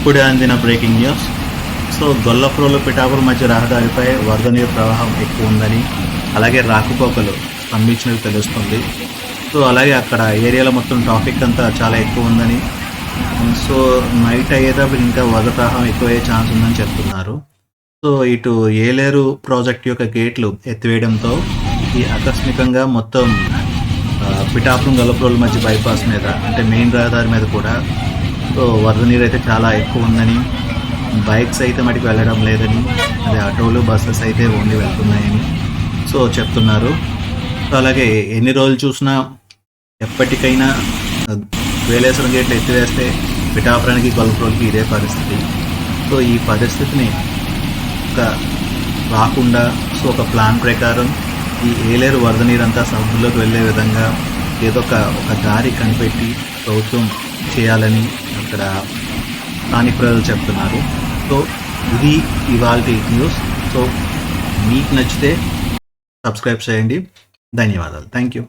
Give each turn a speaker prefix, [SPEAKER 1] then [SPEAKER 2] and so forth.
[SPEAKER 1] ఇప్పుడే అందిన breaking news. So Gollaprolu Pithapuram మధ్య రహదారిపై వరద నీరు ప్రవాహం ఎక్కువ ఉందని అలాగే రాకపోకలు స్తంభించినట్టు తెలుస్తుంది. సో అలాగే అక్కడ ఏరియాలో మొత్తం ట్రాఫిక్ అంతా చాలా ఎక్కువ ఉందని సో నైట్ అయ్యేటప్పుడు ఇంకా వరద ప్రవాహం ఎక్కువయ్యే ఛాన్స్ ఉందని చెప్తున్నారు. సో ఇటు ఏలేరు ప్రాజెక్ట్ యొక్క గేట్లు ఎత్తివేయడంతో ఈ ఆకస్మికంగా మొత్తం పిఠాపురం గొల్లప్రోలు మధ్య బైపాస్ మీద అంటే మెయిన్ రహదారి మీద కూడా సో వరద నీరు అయితే చాలా ఎక్కువ ఉందని. బైక్స్ అయితే మటుకు వెళ్ళడం లేదని. అదే ఆటోలు బస్సెస్ అయితే ఓన్లీ వెళ్తున్నాయని. సో చెప్తున్నారు. సో అలాగే ఎన్ని రోజులు చూసినా ఎప్పటికైనా వేలేశ్వరం గేట్లు ఎత్తివేస్తే పిఠాపురానికి గొల్లప్రోలకి ఇదే పరిస్థితి. సో ఈ పరిస్థితిని ఒక రాకుండా సో ఒక ప్లాన్ ప్రకారం ఈ ఏలేరు వరద నీరంతా సముద్రంలోకి వెళ్ళే విధంగా ఏదో ఒక ఒక దారి కనిపెట్టి ప్రభుత్వం చేయాలని ఇక్కడ స్థానిక ప్రజలు చెప్తున్నారు. సో ఇది ఇవాళ న్యూస్ సో మీకు నచ్చితే సబ్స్క్రైబ్ చేయండి. ధన్యవాదాలు. Thank you